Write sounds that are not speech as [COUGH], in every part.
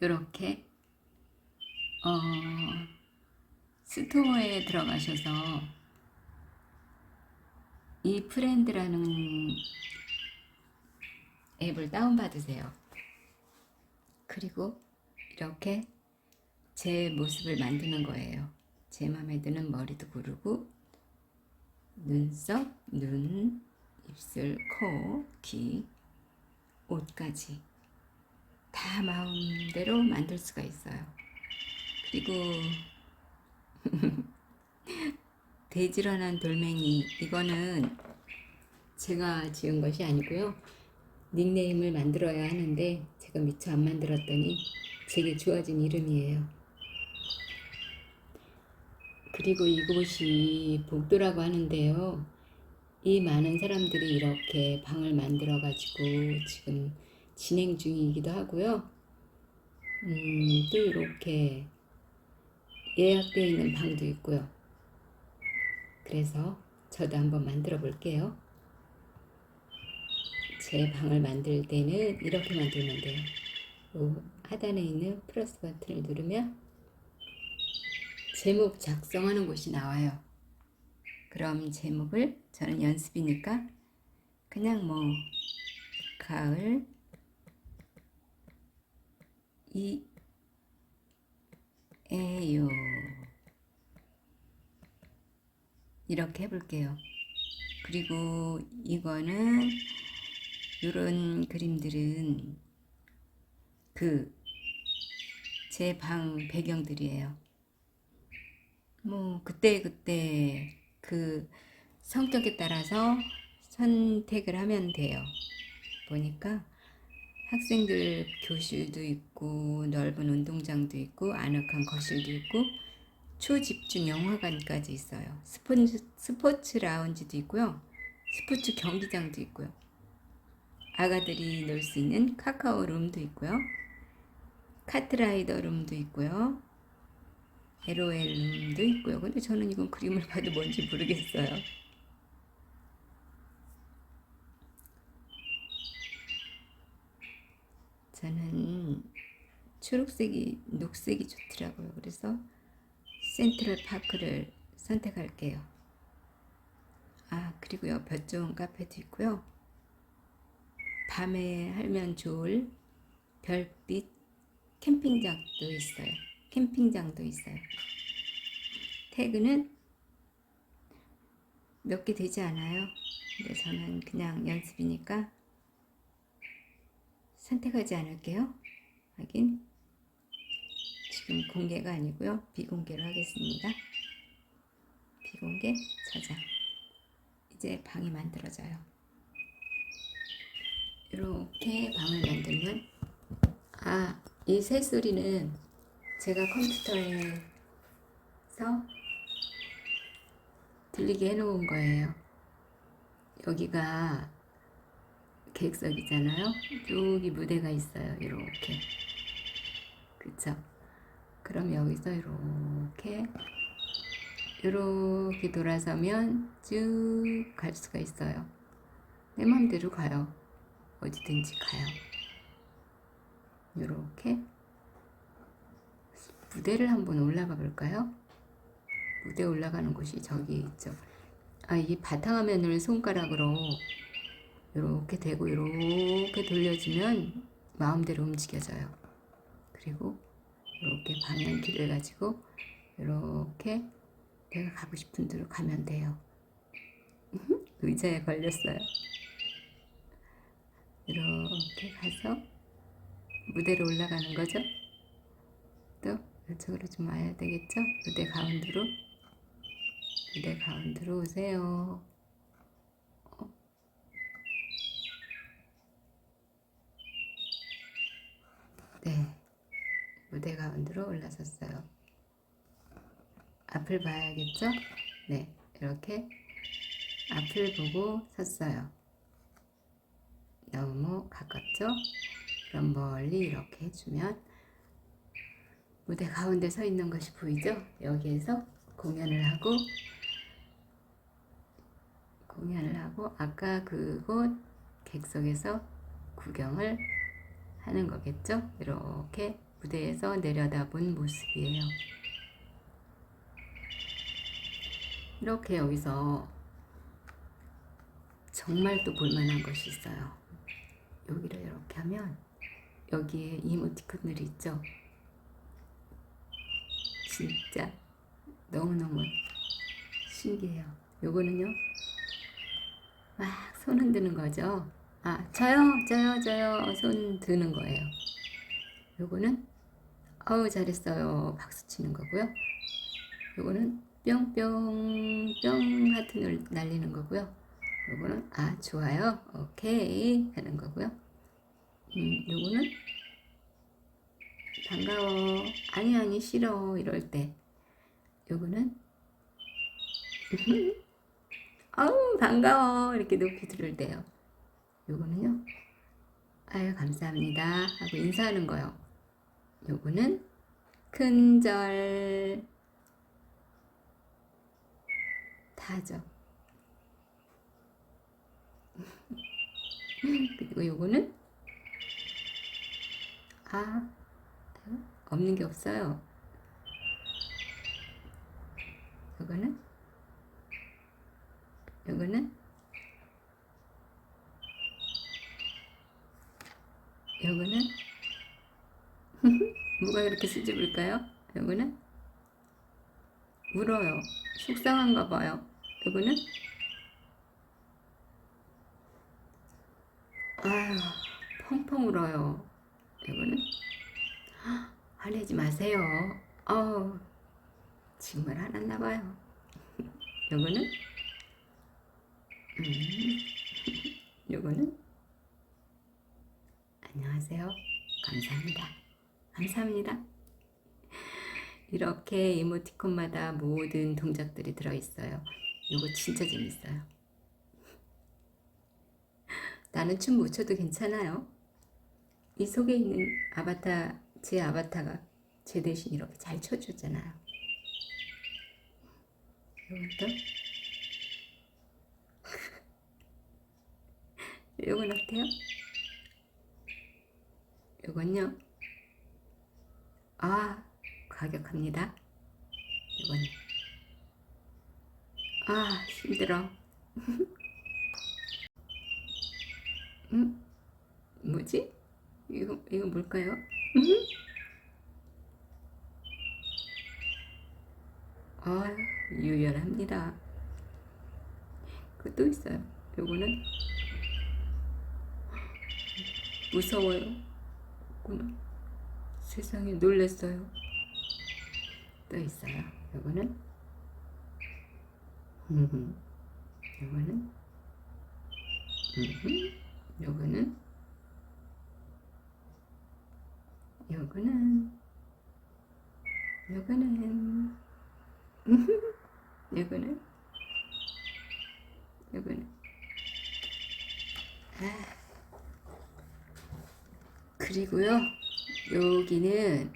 이렇게 어, 스토어에 들어가셔서 이 프렌드라는 앱을 다운받으세요. 그리고 이렇게 제 모습을 만드는 거예요. 제 마음에 드는 머리도 고르고 눈썹, 눈, 입술, 코, 귀, 옷까지 다 마음대로 만들 수가 있어요. 그리고 [LAUGHS] 돼지런한 돌멩이 이거는 제가 지은 것이 아니고요. 닉네임을 만들어야 하는데 제가 미처 안 만들었더니 제게 주어진 이름이에요. 그리고 이곳이 복도라고 하는데요. 이 많은 사람들이 이렇게 방을 만들어 가지고 지금 진행 중이기도 하고요. 음, 또 이렇게 예약되어 있는 방도 있고요. 그래서 저도 한번 만들어 볼게요. 제 방을 만들 때는 이렇게 만들면 돼요. 요 하단에 있는 플러스 버튼을 누르면 제목 작성하는 곳이 나와요. 그럼 제목을 저는 연습이니까 그냥 뭐 가을 이 에요 이렇게 해볼게요. 그리고 이거는 이런 그림들은 그 제 방 배경들이에요. 뭐 그때 그때 그 성격에 따라서 선택을 하면 돼요. 보니까 학생들 교실도 있고 넓은 운동장도 있고 아늑한 거실도 있고 초집중 영화관까지 있어요. 스포츠, 스포츠 라운지도 있고요. 스포츠 경기장도 있고요. 아가들이 놀 수 있는 카카오 룸도 있고요. 카트라이더 룸도 있고요. LOL 룸도 있고요. 근데 저는 이건 그림을 봐도 뭔지 모르겠어요. 저는 초록색이 녹색이 좋더라고요. 그래서 센트럴 파크를 선택할게요. 아 그리고요 볕 좋은 카페도 있고요. 밤에 하면 좋을 별빛 캠핑장도 있어요. 캠핑장도 있어요. 태그는 몇 개 되지 않아요. 근데 저는 그냥 연습이니까 선택하지 않을게요. 하긴 지금 공개가 아니고요. 비공개로 하겠습니다. 비공개 저장. 이제 방이 만들어져요. 이렇게 방을 만들면 아, 이 새소리는 제가 컴퓨터에서 들리게 해놓은 거예요. 여기가 객석이잖아요. 여기 무대가 있어요. 이렇게. 그쵸? 그럼 여기서 이렇게 이렇게 돌아서면 쭉 갈 수가 있어요. 내 마음대로 가요. 어디든지 가요. 이렇게 무대를 한번 올라가 볼까요? 무대 올라가는 곳이 저기 있죠. 아, 이 바탕화면을 손가락으로 이렇게 대고 이렇게 돌려주면 마음대로 움직여져요. 그리고 이렇게 방향키를 가지고 이렇게 내가 가고 싶은 데로 가면 돼요. [LAUGHS] 의자에 걸렸어요. 이렇게 가서 무대로 올라가는 거죠. 또 이쪽으로 좀 와야 되겠죠? 무대 가운데로 무대 가운데로 오세요. 어? 네, 가운데로 올라섰어요. 앞을 봐야겠죠? 네, 이렇게 앞을 보고 섰어요. 너무 가깝죠? 그럼 멀리 이렇게 해주면 무대 가운데 서 있는 것이 보이죠? 여기에서 공연을 하고 공연을 하고 아까 그곳 객석에서 구경을 하는 거겠죠? 이렇게 무대에서 내려다본 모습이에요. 이렇게 여기서 정말 또 볼만한 것이 있어요. 여기를 이렇게 하면 여기에 이모티콘들이 있죠. 진짜 너무너무 신기해요. 요거는요. 막 손 흔드는 거죠. 아, 저요, 저요, 저요. 손 드는 거예요. 요거는 아우 잘했어요. 박수 치는 거고요. 요거는 뿅뿅 뿅 하트 늘- 날리는 거고요. 요거는 아 좋아요. 오케이 하는 거고요. 음, 요거는 반가워. 아니 아니 싫어 이럴 때. 요거는 [LAUGHS] 아우 반가워 이렇게 높이 들을 때요. 요거는요. 아유 감사합니다 하고 인사하는 거요. 요거는? 큰절. 다죠. 그리고 요거는? 아 없는 게 없어요. 요거는? 요거는? 요거는 [LAUGHS] 뭐가 이렇게 수줍을까요? 요거는 울어요. 속상한가 봐요. 요거는 아유 펑펑 울어요. 요거는 [GASPS] 화내지 마세요. 아우 정말 화났나 봐요. [LAUGHS] 요거는 음, [LAUGHS] 요거는 안녕하세요. 감사합니다. 감사합니다. 이렇게 이모티콘마다 모든 동작들이 들어있어요. 요거 진짜 재밌어요. 나는 춤 못 춰도 괜찮아요. 이 속에 있는 아바타, 제 아바타가 제 대신 이렇게 잘 춰주잖아요. 요것도 요건 [LAUGHS] 어때요? 요건요. 아, 가격합니다. 요건 아, 힘들어. [LAUGHS] 음? 뭐지? 이거 이거 뭘까요? 아, 유연합니다. 그또 있어요. 요거는 무서워요. 구나 세상에 놀랬어요. 또 있어요. 요거는? 음, 요거는? 음, 요거는? 요거는? 요거는? 요거는? 요거는? 아. 그리고요 여기는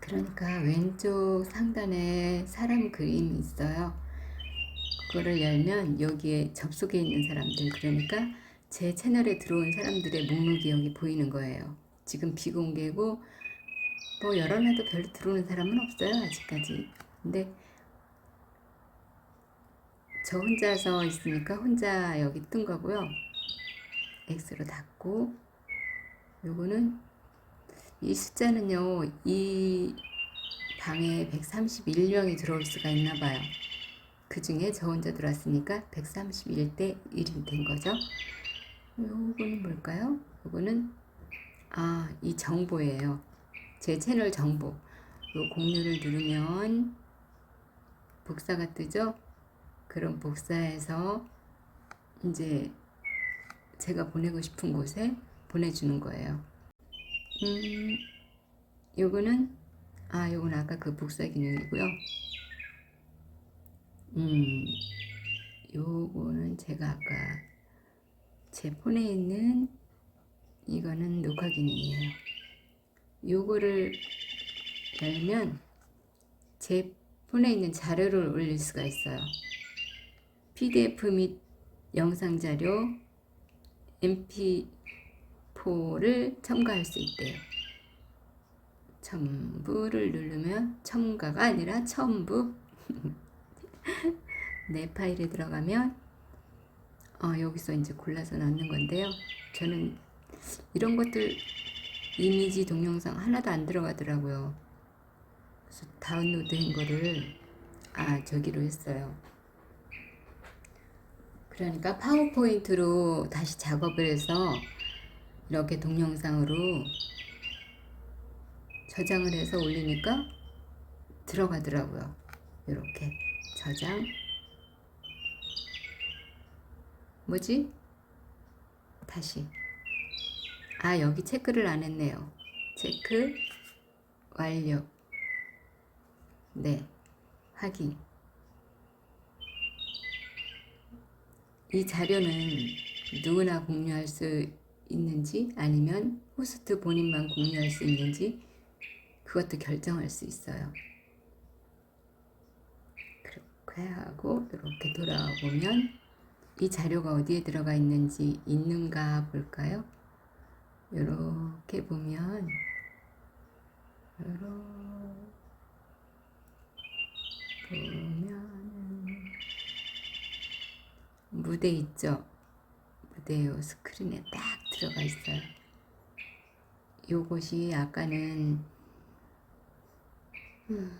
그러니까 왼쪽 상단에 사람 그림이 있어요. 그거를 열면 여기에 접속해 있는 사람들 그러니까 제 채널에 들어온 사람들의 목록이 여기 보이는 거예요. 지금 비공개고 뭐 열어놔도 별로 들어오는 사람은 없어요 아직까지. 근데 저 혼자서 있으니까 혼자 여기 뜬 거고요. X로 닫고 요거는 이 숫자는요 이 방에 131명이 들어올 수가 있나 봐요. 그 중에 저 혼자 들어왔으니까 131대 1이 된 거죠. 요거는 뭘까요? 요거는 아, 이 정보예요. 제 채널 정보. 요 공유를 누르면 복사가 뜨죠? 그럼 복사해서 이제 제가 보내고 싶은 곳에 보내주는 거예요. 음, 요거는, 아, 요건 아까 그 복사 기능이고요. 음, 요거는 제가 아까 제 폰에 있는 이거는 녹화 기능이에요. 요거를 열면 제 폰에 있는 자료를 올릴 수가 있어요. PDF 및 영상 자료, MP4를 첨가할 수 있대요. 첨부를 누르면 첨가가 아니라 첨부 [LAUGHS] 내 파일에 들어가면 어, 여기서 이제 골라서 넣는 건데요. 저는 이런 것들 이미지 동영상 하나도 안 들어가더라고요. 그래서 다운로드한 거를 아 저기로 했어요. 그러니까 파워포인트로 다시 작업을 해서 이렇게 동영상으로 저장을 해서 올리니까 들어가더라고요. 이렇게 저장 뭐지? 다시 아 여기 체크를 안 했네요. 체크 완료 네 확인 이 자료는 누구나 공유할 수 있는지 아니면 호스트 본인만 공유할 수 있는지 그것도 결정할 수 있어요. 그렇게 하고 이렇게 돌아보면 이 자료가 어디에 들어가 있는지 있는가 볼까요? 이렇게 보면 이렇게 보면 무대 있죠? 무대 요 스크린에 딱 들어가 있어요. 요것이 아까는 음,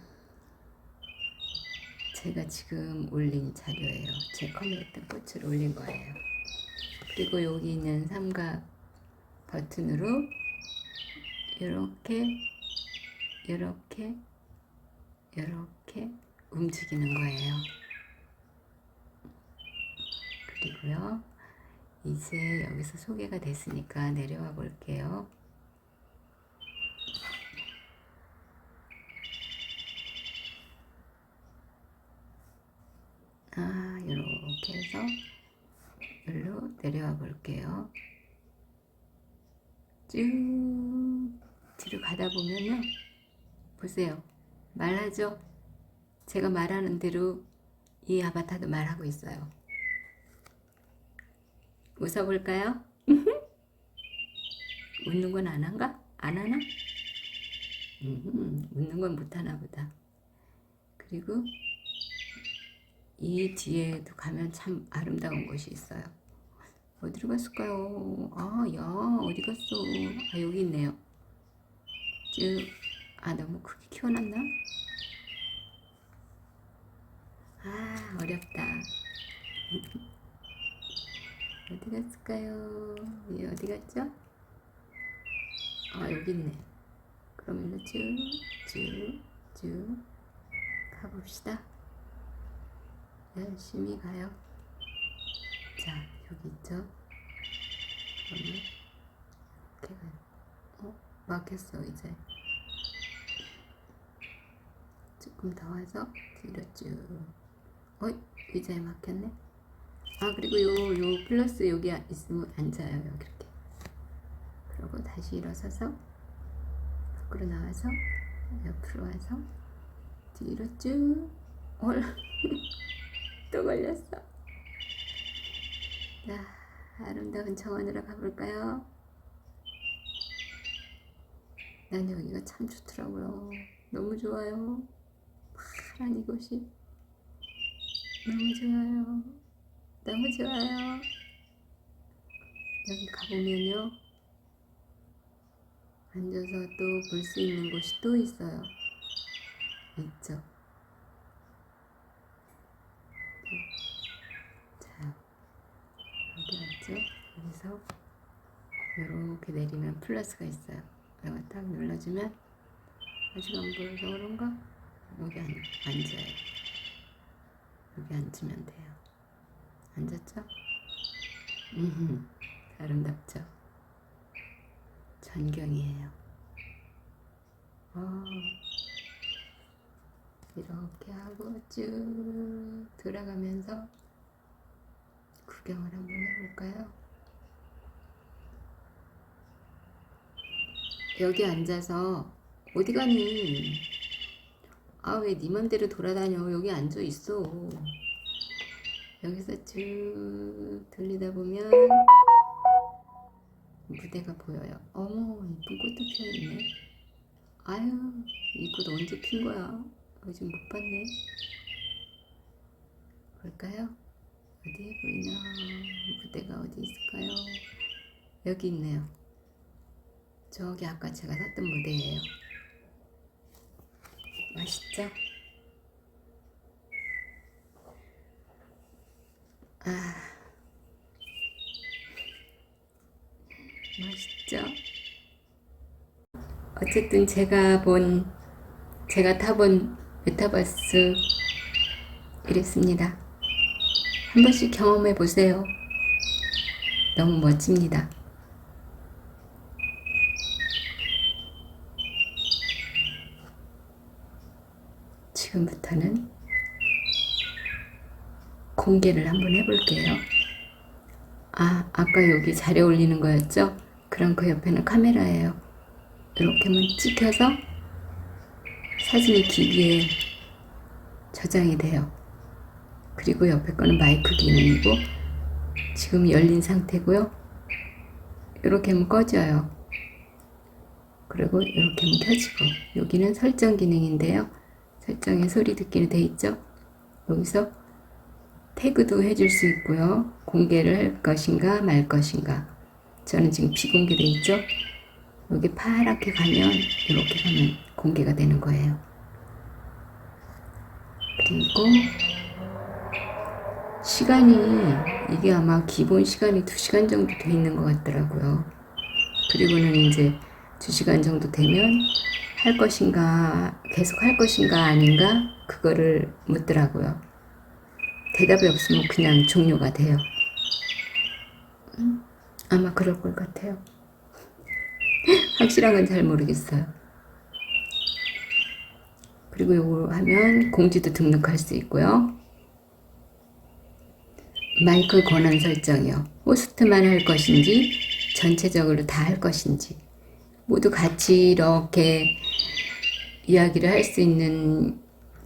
제가 지금 올린 자료예요. 제 컴퓨터 꽃을 올린 거예요. 그리고 여기 있는 삼각 버튼으로 이렇게 이렇게 이렇게 움직이는 거예요. 그리고요. 이제 여기서 소개가 됐으니까 내려와 볼게요. 아, 이렇게 해서 여기로 내려와 볼게요. 쭉 뒤로 가다 보면요. 보세요. 말하죠? 제가 말하는 대로 이 아바타도 말하고 있어요. 웃어볼까요? [LAUGHS] 웃는 건 안 한가? 안 하나? 음, 웃는 건 못하나 보다. 그리고 이 뒤에도 가면 참 아름다운 곳이 있어요. 어디로 갔을까요? 아, 야, 어디 갔어? 아, 여기 있네요. 쭉, 아, 너무 크게 키워놨나? 아, 어렵다. 어디 갔을까요? 얘 어디 갔죠? 아, 여기 있네. 그러면 쭉, 쭉, 쭉 가봅시다. 열심히 가요. 자, 여기 있죠? 그러면 이렇게 가요. 어? 막혔어, 이제. 조금 더 와서 뒤로 쭉. 어이, 의자에 막혔네? 아, 그리고 요, 요 플러스 여기 있으면 앉아요, 여기 이렇게. 그리고 다시 일어서서, 밖으로 나와서, 옆으로 와서, 뒤로 쭉, 올. [LAUGHS] 또 걸렸어. 자, 아름다운 정원으로 가볼까요? 난 여기가 참 좋더라고요. 너무 좋아요. 파란 이곳이. 너무 좋아요. 너무 좋아요. 여기 가보면요. 앉아서 또 볼 수 있는 곳이 또 있어요. 있죠. 자, 여기 왔죠? 여기서 이렇게 내리면 플러스가 있어요. 이거 딱 눌러주면 아직 안 보여서 그런가? 여기 앉, 앉아요. 여기 앉으면 돼요. 앉았죠? 음, 아름답죠? 전경이에요. 어, 이렇게 하고 쭉 돌아가면서 구경을 한번 해볼까요? 여기 앉아서 어디 가니? 아, 왜 네 맘대로 돌아다녀? 여기 앉아 있어. 여기서 쭉 돌리다 보면 무대가 보여요. 어머, 이쁜 꽃도 피어있네. 아유, 이 꽃 언제 핀 거야? 요즘 못 봤네. 볼까요? 어디에 보이나? 무대가 어디 있을까요? 여기 있네요. 저기 아까 제가 샀던 무대예요. 맛있죠? 아, 맛있죠? 어쨌든 제가 본, 제가 타본 메타버스 이랬습니다. 한 번씩 경험해 보세요. 너무 멋집니다. 지금부터는 공개를 한번 해볼게요. 아, 아까 여기 자료 올리는 거였죠? 그럼 그 옆에는 카메라예요. 이렇게만 찍혀서 사진이 기기에 저장이 돼요. 그리고 옆에 거는 마이크 기능이고 지금 열린 상태고요. 이렇게 하면 꺼져요. 그리고 이렇게 하면 켜지고 여기는 설정 기능인데요. 설정에 소리 듣기로 돼 있죠. 여기서 태그도 해줄 수 있고요. 공개를 할 것인가 말 것인가. 저는 지금 비공개돼 있죠. 여기 파랗게 가면 이렇게 가면 공개가 되는 거예요. 그리고 시간이 이게 아마 기본 시간이 2시간 정도 돼 있는 것 같더라고요. 그리고는 이제 2시간 정도 되면 할 것인가 계속 할 것인가 아닌가 그거를 묻더라고요. 대답이 없으면 그냥 종료가 돼요. 음, 아마 그럴 것 같아요. [LAUGHS] 확실한 건 잘 모르겠어요. 그리고 이거 하면 공지도 등록할 수 있고요. 마이크 권한 설정이요. 호스트만 할 것인지 전체적으로 다 할 것인지 모두 같이 이렇게 이야기를 할 수 있는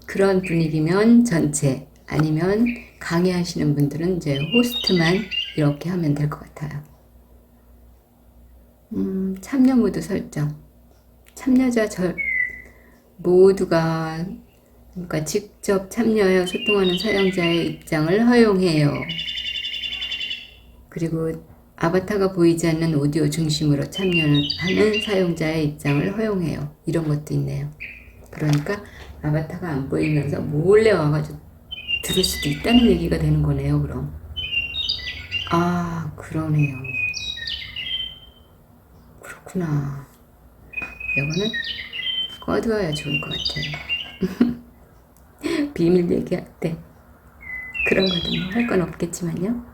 그런 분위기면 전체 아니면 강의하시는 분들은 이제 호스트만 이렇게 하면 될 것 같아요. 음, 참여 모드 설정. 참여자 절 모두가 그러니까 직접 참여하여 소통하는 사용자의 입장을 허용해요. 그리고 아바타가 보이지 않는 오디오 중심으로 참여하는 사용자의 입장을 허용해요. 이런 것도 있네요. 그러니까 아바타가 안 보이면서 몰래 와가지고 들을 수도 있다는 얘기가 되는 거네요, 그럼. 아, 그러네요. 그렇구나. 이거는 꺼두어야 좋을 것 같아요. [LAUGHS] 비밀 얘기할 때 그런 거든 뭐 할 건 없겠지만요.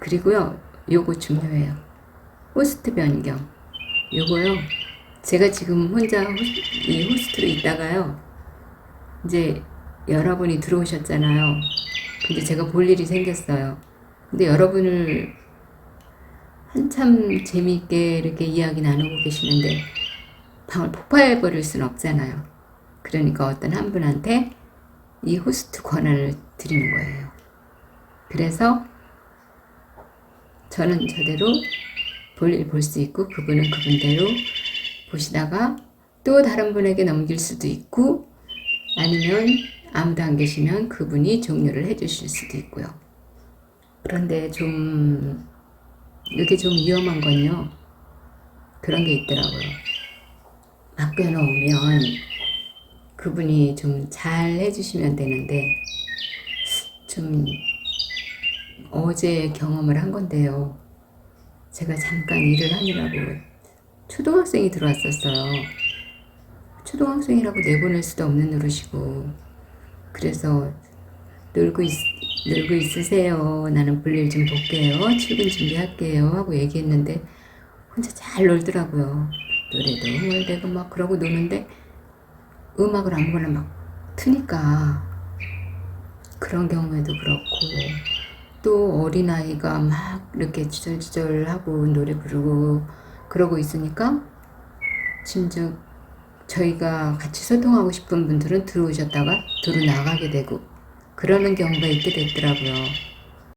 그리고요, 요거 중요해요. 호스트 변경. 요거요. 제가 지금 혼자 호스, 이 호스트로 있다가요. 이제 여러분이 들어오셨잖아요. 근데 제가 볼 일이 생겼어요. 근데 여러분을 한참 재미있게 이렇게 이야기 나누고 계시는데 방을 폭파해 버릴 수는 없잖아요. 그러니까 어떤 한 분한테 이 호스트 권한을 드리는 거예요. 그래서 저는 저대로 볼일 볼 수 있고 그분은 그분대로 보시다가 또 다른 분에게 넘길 수도 있고 아니면 아무도 안 계시면 그분이 종료를 해 주실 수도 있고요. 그런데 좀 이게 좀 위험한 건요. 그런 게 있더라고요. 맡겨놓으면 그분이 좀 잘 해주시면 되는데 좀 어제 경험을 한 건데요. 제가 잠깐 일을 하느라고 초등학생이 들어왔었어요. 초등학생이라고 내보낼 수도 없는 노릇이고 그래서 놀고 있, 놀고 있으세요. 나는 볼일 좀 볼게요. 출근 준비할게요. 하고 얘기했는데 혼자 잘 놀더라고요. 노래도 흥얼대고 막 그러고 노는데 음악을 아무거나 막 트니까 그런 경우에도 그렇고 또 어린아이가 막 이렇게 주절주절하고 노래 부르고 그러고 있으니까 심지어 저희가 같이 소통하고 싶은 분들은 들어오셨다가 들어 나가게 되고 그러는 경우가 있게 됐더라고요.